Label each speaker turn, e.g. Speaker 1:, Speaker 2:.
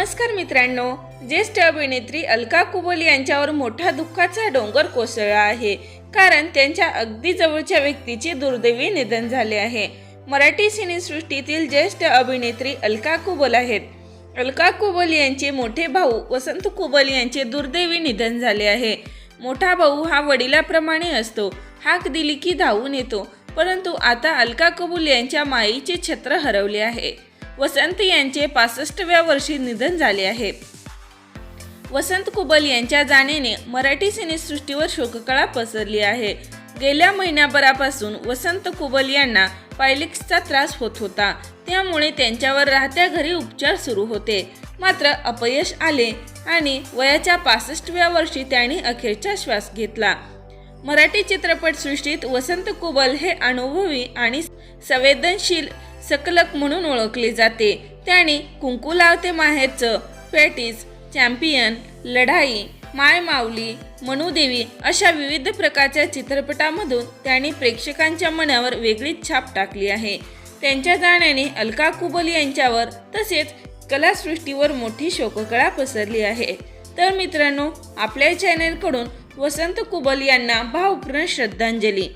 Speaker 1: नमस्कार मित्रांनो ज्येष्ठ अभिनेत्री अलका कुबल यांच्यावर मोठा दुःखाचा डोंगर कोसळला आहे. कारण त्यांच्या अगदी जवळच्या व्यक्तीचे दुर्दैवी निधन झाले आहे. मराठी सिनेसृष्टीतील ज्येष्ठ अभिनेत्री अलका कुबल आहेत. अलका कुबल यांचे मोठे भाऊ वसंत कुबल यांचे दुर्दैवी निधन झाले आहे. मोठा भाऊ हा वडिलाप्रमाणे असतो. हाक दिली की धावून येतो. परंतु आता अलका कुबल यांच्या माईचे छत्र हरवले आहे. वसंत यांचे पासष्टव्या वर्षी निधन झाले आहे. वसंत कुबल यांच्या जाण्याने मराठी सिनेसृष्टीवर शोककळा पसरली आहे. गेल्या महिन्याभरापासून वसंत कुबल यांना पायलिक्सचा त्रास होत होता. त्यामुळे त्यांच्यावर राहत्या घरी उपचार सुरू होते. मात्र अपयश आले आणि वयाच्या पासष्टव्या वर्षी त्यांनी अखेरचा श्वास घेतला. मराठी चित्रपटसृष्टीत वसंत कुबल हे अनुभवी आणि संवेदनशील सकलक म्हणून ओळखले जाते. त्याने कुंकू लावते माहेरचं. पॅटीस चॅम्पियन लढाई माय माऊली मनुदेवी अशा विविध प्रकारच्या चित्रपटामधून त्यांनी प्रेक्षकांच्या मनावर वेगळीच छाप टाकली आहे. त्यांच्या जाण्याने अलका कुबल यांच्यावर तसेच कलासृष्टीवर मोठी शोककळा पसरली आहे. तर मित्रांनो आपल्या चॅनेलकडून वसंत कुबल यांना भावपूर्ण श्रद्धांजली.